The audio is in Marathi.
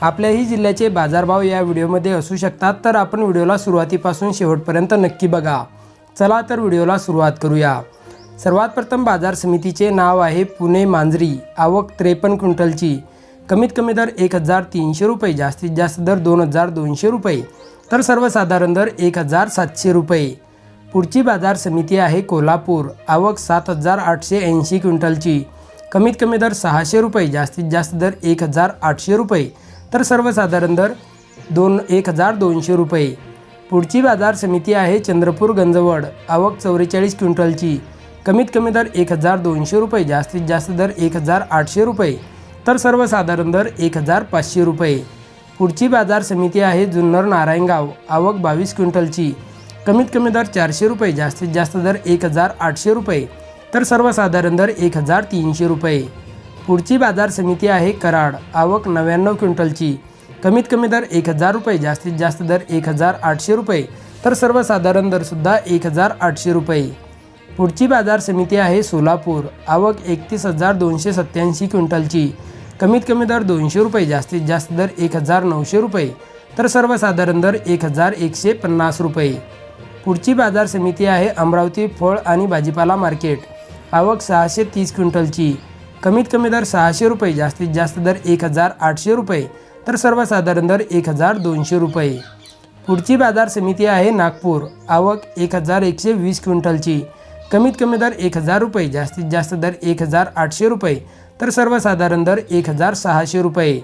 आपल्याही जिल्ह्याचे बाजारभाव या व्हिडिओमध्ये असू शकतात तर आपण व्हिडिओला सुरुवातीपासून शेवटपर्यंत नक्की बघा. चला तर व्हिडिओला सुरुवात करूया. सर्वात प्रथम बाजार समितीचे नाव आहे पुणे मांजरी आवक त्रेपन्न क्विंटलची. कमीत कमी दर एक हजार तीनशे रुपये जास्तीत जास्त दर दोन हजार दोनशे रुपये तर सर्वसाधारण दर एक हजार सातशे रुपये. पुढची बाजार समिती आहे कोल्हापूर आवक सात हजार आठशे ऐंशी क्विंटलची. कमीत कमी दर सहाशे रुपये जास्तीत जास्त दर एक हजार आठशे रुपये तर सर्वसाधारण दर दोन एक हजार दोनशे रुपये. पुढची बाजार समिती आहे चंद्रपूर गंजवड. आवक चौवेचाळीस क्विंटलची. कमीत कमी दर एक हजार दोनशे रुपये जास्तीत जास्त दर एक हजार आठशे रुपये. तर सर्वसाधारण दर एक हजार पाचशे रुपये. पुढची बाजार समिती आहे जुन्नर नारायणगाव. आवक बावीस क्विंटलची. कमीत कमी दर चारशे रुपये जास्तीत जास्त दर एक हजार आठशे रुपये. तर सर्वसाधारण दर एक हजार तीनशे रुपये. पुढची बाजार समिती आहे कराड. आवक नव्याण्णव क्विंटलची. कमीत कमी दर एक हजार रुपये जास्तीत जास्त दर एक हजार आठशे रुपये तर सर्वसाधारण दरसुद्धा एक हजार आठशे रुपये. पुढची बाजार समिती आहे सोलापूर. आवक एकतीस हजार दोनशे सत्त्याऐंशी क्विंटलची. कमीत कमी दर दोनशे रुपये जास्तीत जास्त दर एक हजार नऊशे रुपये तर सर्वसाधारण दर एक हजार एकशे पन्नास रुपये. पुढची बाजार समिती आहे अमरावती फळ आणि भाजीपाला मार्केट. आवक सहाशे तीस क्विंटलची. कमीत कमी दर सहाशे रुपये जास्तीत जास्त दर एक हजार आठशे रुपये तर सर्वसाधारण दर एक हजार दोनशे रुपये. पुढची बाजार समिती आहे नागपूर. आवक एक हजार एकशे वीस क्विंटलची. कमीत कमी दर एक हजार रुपये जास्तीत जास्त दर एक हजार आठशे रुपये तर सर्वसाधारण दर एक हजार सहाशे रुपये.